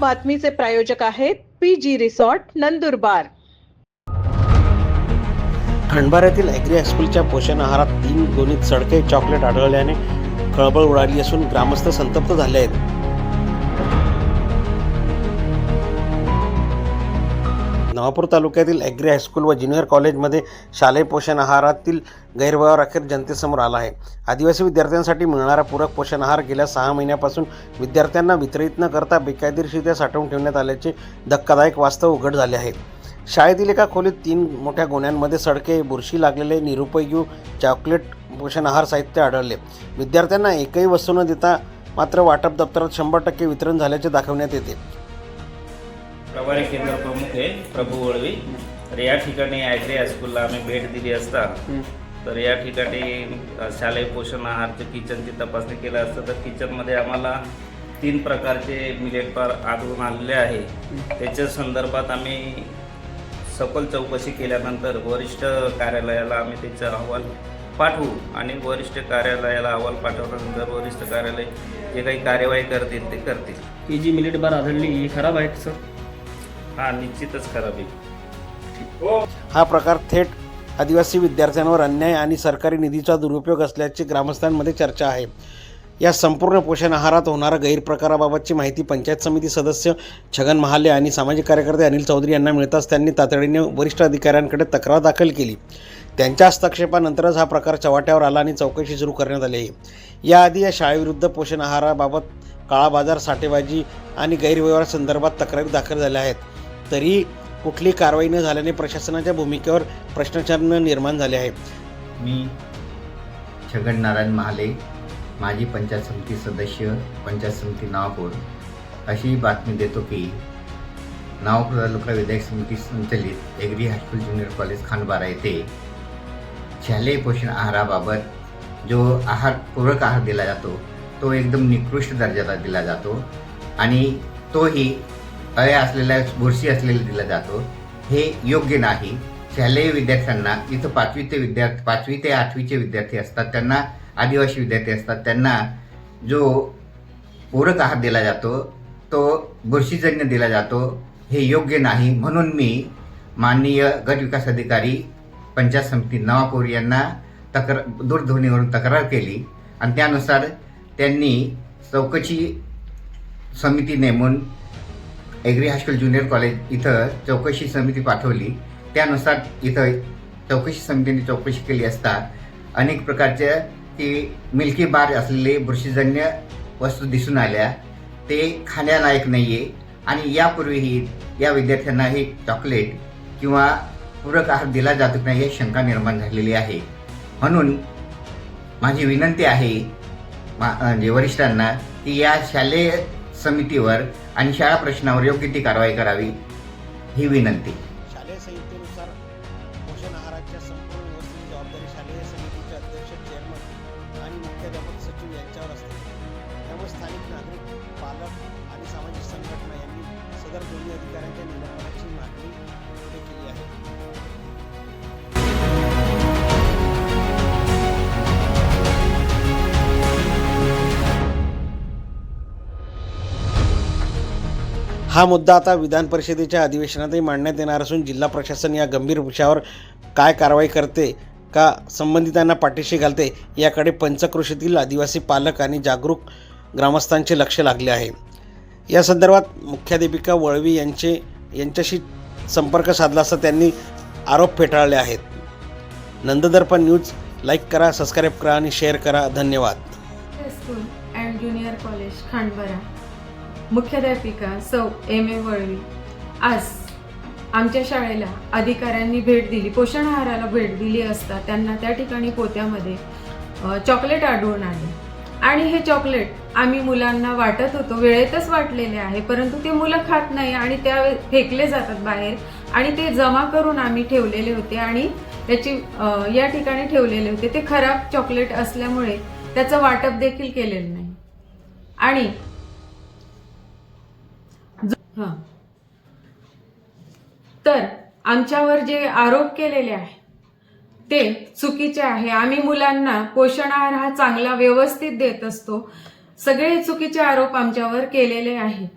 बातमीचे प्रायोजक आहेत P G resort Nandurbar. खंडबाऱ्यातील ॲग्री हायस्कूलच्या पोषण आहारात तीन गोणीत सडके चॉकलेट आढळल्याने खळबळ उडाली असून ग्रामस्थ संतप्त झाले आहेत. नवापूर तालुक्यातील ॲग्री हायस्कूल व ज्युनियर कॉलेजमध्ये शालेय पोषण आहारातील गैरव्यवहार अखेर जनतेसमोर आला आहे. आदिवासी विद्यार्थ्यांसाठी मिळणारा पूरक पोषण आहार गेल्या सहा महिन्यापासून विद्यार्थ्यांना वितरित न करता बेकायदेशीरित्या साठवून ठेवण्यात आल्याचे धक्कादायक वास्तव उघड झाले आहे. शाळेतील एका खोलीत तीन मोठ्या गोण्यांमध्ये सडके बुरशी लागलेले निरुपयोगी चॉकलेट पोषण आहार साहित्य आढळले. विद्यार्थ्यांना एकही वस्तू न देता मात्र वाटप दप्तरात शंभर टक्के वितरण झाल्याचे दाखवण्यात येते. प्रभारी केंद्र प्रमुख आहे प्रभू वळवी तर या ठिकाणी ॲग्री हायस्कूलला आम्ही भेट दिली असता तर या ठिकाणी शालेय पोषण आहारचे किचनची तपासणी केलं असतं तर किचनमध्ये आम्हाला तीन प्रकारचे मिलेट बार आढळून आलेले आहे. त्याच्या संदर्भात आम्ही सखोल चौकशी केल्यानंतर वरिष्ठ कार्यालयाला आम्ही त्याचा अहवाल पाठवू आणि वरिष्ठ कार्यालयाला अहवाल पाठवल्यानंतर वरिष्ठ कार्यालय जे काही कार्यवाही करतील ते करतील. ही जी मिलेट बार आढळली ही खराब आहे सर? हा निश्चितच खराब आहे. हा. प्रकार थेट आदिवासी विद्यार्थ्यांवर अन्याय आणि सरकारी निधीचा दुरुपयोग असल्याची ग्रामस्थांमध्ये चर्चा आहे. या संपूर्ण पोषण आहारात होणाऱ्या गैरप्रकाराबाबतची माहिती पंचायत समिती सदस्य छगन महाले आणि सामाजिक कार्यकर्ते अनिल चौधरी यांना मिळताच त्यांनी तातडीने वरिष्ठ अधिकाऱ्यांकडे तक्रार दाखल केली. त्यांच्या हस्तक्षेपानंतरच हा प्रकार चव्हाट्यावर आला आणि चौकशी सुरू करण्यात आली. आहे याआधी या शाळेविरुद्ध पोषण आहाराबाबत काळा बाजार साठेबाजी आणि गैरव्यवहारासंदर्भात तक्रारी दाखल झाल्या आहेत. तरी कुठली कारवाई न झाल्याने प्रशासनाच्या भूमिकेवर प्रश्नचिन्ह निर्माण झाले आहे. मी छगन नारायण महाले माजी पंचायत समिती सदस्य पंचायत समिती नावापूर अशी बातमी देतो की नावापूर तालुका विधायक समिती संचलित agri high school junior college Khandbara येथे शालेय पोषण आहाराबाबत जो आहार पूरक आहार दिला जातो तो एकदम निकृष्ट दर्जाचा दिला जातो आणि तोही अळे असलेल्या बुरशी असलेला दिला जातो. हे योग्य नाही. शालेय विद्यार्थ्यांना इथं पाचवी ते विद्यार्थी पाचवी ते आठवीचे विद्यार्थी असतात. त्यांना आदिवासी विद्यार्थी असतात. त्यांना जो पूरक आहार दिला जातो तो बुरशीजन्य दिला जातो हे योग्य नाही. म्हणून मी माननीय गट विकास अधिकारी पंचायत समिती नवापूर यांना तक्र दूरध्वनीवरून तक्रार केली. आणि त्यानुसार त्यांनी चौकशी समिती नेमून एग्री हायस्कूल ज्युनियर कॉलेज इथं चौकशी समिती पाठवली. त्यानुसार इथं चौकशी समितीने चौकशी केली असता अनेक प्रकारच्या की मिल्की बार असलेले बुरशीजन्य वस्तू दिसून आल्या. ते खाण्यालायक नाही आहे आणि यापूर्वीही या विद्यार्थ्यांना हे चॉकलेट किंवा पूरक आहार दिला जातो नाही ही शंका निर्माण झालेली आहे. म्हणून माझी विनंती आहे मा म्हणजे वरिष्ठांना की या शालेय समितीवर आणि शाळा प्रश्नावर योग्य ती कारवाई करावी ही विनंती. शालेय संहितेनुसार पोषण आहाराच्या संपूर्ण व्यवस्थेची जबाबदारी शालेय समितीचे अध्यक्ष चेअरमन आणि मुख्याध्यापक सचिव यांच्यावर असते. त्यामुळे स्थानिक नागरिक पालक हा मुद्दा आता विधान परिषदेच्या अधिवेशनातही मांडण्यात येणार असून जिल्हा प्रशासन या गंभीर विषयावर काय कारवाई करते का संबंधितांना पाठीशी घालते याकडे पंचकृषीतील आदिवासी पालक आणि जागरूक ग्रामस्थांचे लक्ष लागले आहे. या संदर्भात मुख्याध्यापिका वळवी यांचे यांच्याशी संपर्क साधला असता त्यांनी आरोप फेटाळले आहेत. नंददर्पण न्यूज लाईक करा सबस्क्राईब करा आणि शेअर करा. धन्यवाद. School and junior college Khandbara मुख्याध्यापिका सौ एम ए वळवी आज आमच्या शाळेला अधिकाऱ्यांनी भेट दिली पोषण आहाराला भेट दिली असता त्यांना त्या ठिकाणी पोत्यामध्ये चॉकलेट आढळून आले. आणि हे चॉकलेट आम्ही मुलांना वाटत होतो वेळेतच वाटलेले आहे परंतु ते मुलं खात नाही आणि त्या फेकले जातात बाहेर आणि ते जमा करून आम्ही ठेवलेले होते आणि त्याची या ठिकाणी ठेवलेले होते. ते खराब चॉकलेट असल्यामुळे त्याचं वाटप देखील केलेलं नाही. आणि हां. तर आमच्यावर जे आरोप केलेले आहे ते चुकीचे आहे. आम्ही मुलांना पोषण आहार हा चांगला व्यवस्थित देत असतो. सगळे चुकीचे आरोप आमच्यावर केलेले आहेत.